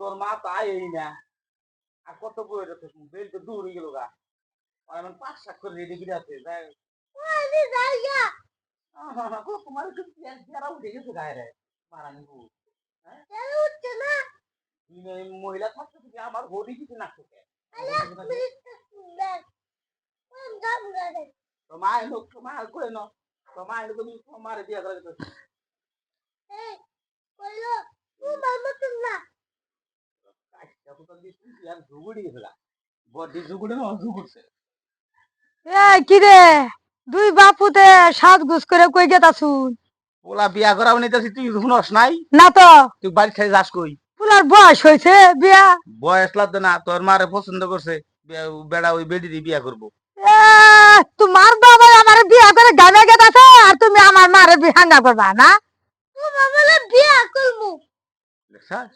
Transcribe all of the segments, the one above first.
তোর মা তাই এই না। আর কত বই বেল তো দূর হয়ে গেল গা। আর আমার পাঁচ সাত করে রেডি করে আছে তোমার উঠে গেছে গায়ে রে? মারানি তুমি এই মহিলা থাকতে তুমি আমার হরি কিছু না খেতে। তো মা এলো করে ন তো তুমি তোমার বিয়ে করে দিতে কাজটা তো তোর দিচ্ছি আর ঝুগুড়ি গেছে গা বডি ঝুগুড়ে না ঝুগুড়ছে এই কি রে? দুই বাপুতে সাত গুছ করে কই গেতা শুন ওলা বিয়া করাও নিতেছি তুই শুনস নাই? না তো। তুই বাড়ি ছেড়ে যাস কই? পুলার বয়স হয়েছে বিয়া। বয়স লাগতো না তোর মারে পছন্দ করছে বেড়া ওই বেডিরই বিয়া করব। এ, তোমার বাবা আমার বিয়া করে গানে গেতাছে আর তুমি আমার মারে বিহাঙ্গা করবা না? বিয়া করব। দেখছাস?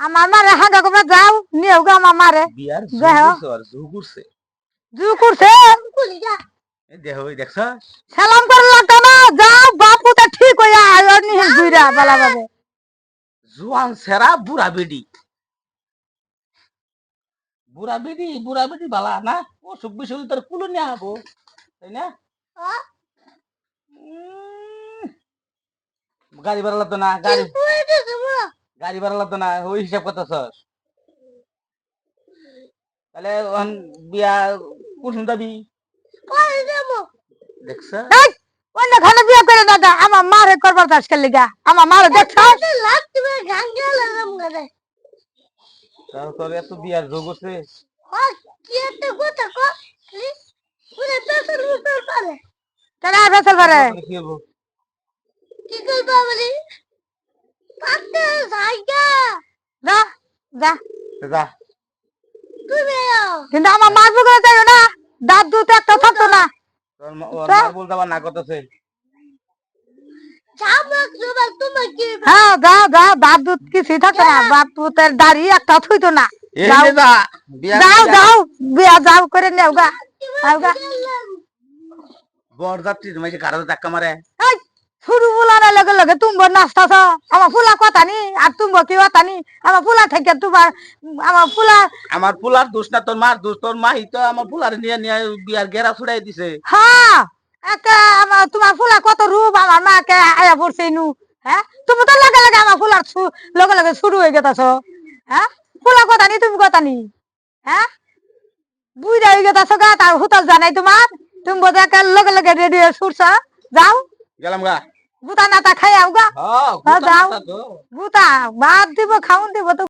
আমার মারে হাঙ্গা করবা যাও নিয়েও গো আমার মারে বিয়ার যাও। ঝুগুড়ছে আর ঝুগুড়ছে জু করছে এই দেখ ওই দেখছাস সালাম করে লাগতো না যাও বাপুতে ঠিক হইয়া আয়ো নিহিল দুইরা বালা বাবে জুয়ান সেরা বুড়া বেডি বুড়া বেডি বুড়া বেডি বালা না বিসুখ হলে তোর কুলো নিয়ে আবো তাই না গাড়ি ভাড়া লাগতো না গাড়ি গাড়ি ভাড়া লাগতো না ওই হিসাব করতেছস। তাহলে বিয়া কুসুম দাবি দেখছ? এই, অন্য খানে বিয়া করে দাদা আমার মারে করবার চাষ খেলে গা আমার মারে দেখছ তোর এত বিয়ার যোগ আছে। কেন আর ফেসল পারে কি হব? যা যা। যা। কিন্তু আমার মার পুকুরে যাইও না। দাঁত দুধ একটা থাকতো না। বলতে না করতেছে। হ্যাঁ যা যা দাঁত দুধ কিছুই থাকতো না। বাপ পুতের দাড়ি একটা থইতো না। যাও। যাও যাও বিয়া যাও করে নেও গা। আও গা। বর যাত্রী তুমি গাড়ি ধাক্কা মারে। এই, শুরু ফুলানোর লগে লগে তুমি নাচতাছ আমার ফুলা কথা নি আর তুমি কি কথা নি? আমার ফুলা থেকে তোমার আমার ফুলা আমার ফুলার দোষ না তোর মার দোষ তোর মা তো আমার ফুলার নিয়ে নিয়ে বিয়ার গেরা ছুড়াই দিছে। হ্যাঁ একে আমার তোমার ফুলা কত রূপ আমার মাকে আয়া পড়ছে নু হ্যাঁ? তুমি তো লাগে লাগে আমার ফুলার লগে লগে শুরু হয়ে গেতাছ হ্যাঁ? ফুলা কথা নি তুমি কথা নি হ্যাঁ? বুঝা হয়ে গেতাছ গা তার হুতাল জানাই তোমার। তুমি একে লগে লগে রেডি হয়ে ছুটছ যাও। গেলাম গা। বুতা নাতা খাই আও গা। হ্যাঁ হ্যাঁ, যাও। তো। বুতা ভাত দিব খাউন দিব তো